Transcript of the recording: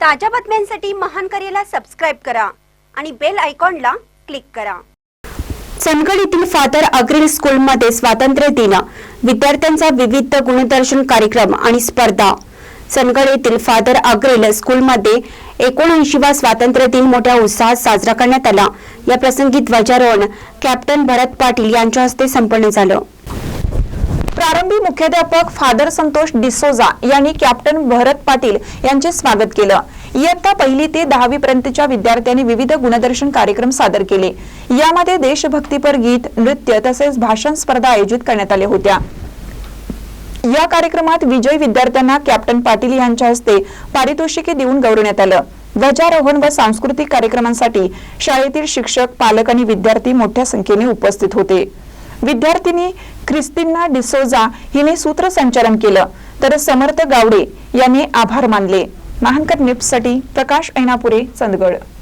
ताज्या बातम्यांसाठी महान करेला सबस्क्राईब करा आणि बेल आयकॉनला क्लिक करा. चंदगड येथील फादर अग्रिल स्कूलमध्ये स्वातंत्र्य दिन विद्यार्थ्यांचा विविध गुणदर्शन कार्यक्रम आणि स्पर्धा. चंदगड येथील फादर अग्रिल स्कूलमध्ये एकोणऐंशीवा स्वातंत्र्य दिन मोठ्या उत्साहात साजरा करण्यात आला. या प्रसंगी ध्वजारोहण कॅप्टन भरत पाटील यांच्या हस्ते संपन्न झालं. प्रारंभी मुख्याध्यापक फादर संतोष डिसोजा यांनी कॅप्टन भरत पाटील यांचे स्वागत केलं. इयत्ता पहिली ते दहावी पर्यंतच्या विद्यार्थ्यांनी विविध गुणदर्शन कार्यक्रम सादर केले. यामध्ये देशभक्तीपर गीत नृत्य तसेच भाषण स्पर्धा आयोजित करण्यात आल्या होत्या. या कार्यक्रमात विजयी विद्यार्थ्यांना कॅप्टन पाटील यांच्या हस्ते पारितोषिके देऊन गौरवण्यात आलं. ध्वजारोहण व सांस्कृतिक कार्यक्रमांसाठी शाळेतील शिक्षक पालक आणि विद्यार्थी मोठ्या संख्येने उपस्थित होते. विद्यार्थिनी ख्रिस्तिना डिसोजा हिने सूत्रसंचालन केलं. तर समर्थ गावडे यांनी आभार मानले. महानकर निप्ससाठी प्रकाश ऐनापुरे चंदगड.